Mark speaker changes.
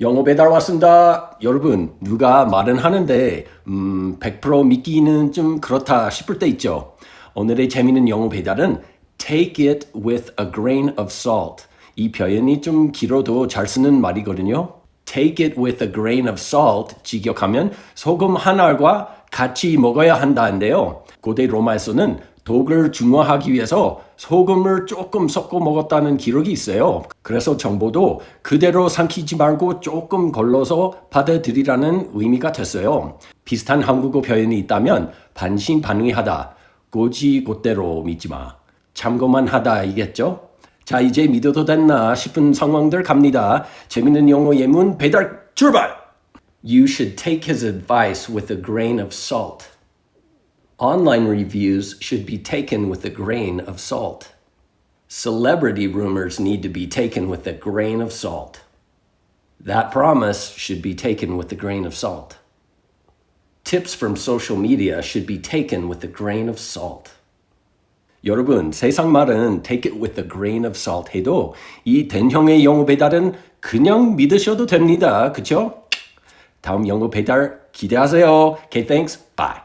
Speaker 1: 영어 배달 왔습니다. 여러분, 누가 말은 하는데, 음, 100% 믿기는 좀 그렇다 싶을 때 있죠. 오늘의 재미있는 영어 배달은 take it with a grain of salt. 이 표현이 좀 길어도 잘 쓰는 말이거든요. take it with a grain of salt. 직역하면 소금 한 알과 같이 먹어야 한다는데요. 고대 로마에서는 독을 중화하기 위해서 소금을 조금 섞어 먹었다는 기록이 있어요. 그래서 정보도 그대로 삼키지 말고 조금 걸러서 받아들이라는 의미가 됐어요. 비슷한 한국어 표현이 있다면 반신반의하다, 고지고대로 믿지 마, 참고만 하다 이겠죠? 자 이제 믿어도 됐나 싶은 상황들 갑니다. 재밌는 영어 예문 배달 출발! You should take his advice with a grain of salt. Online reviews should be taken with a grain of salt. Celebrity rumors need to be taken with a grain of salt. That promise should be taken with a grain of salt. Tips from social media should be taken with a grain of salt. 여러분, 세상 말은 take it with a grain of salt 해도 이 된형의 영어 배달은 그냥 믿으셔도 됩니다. 그쵸? 다음 영어 배달 기대하세요. Okay, thanks. Bye.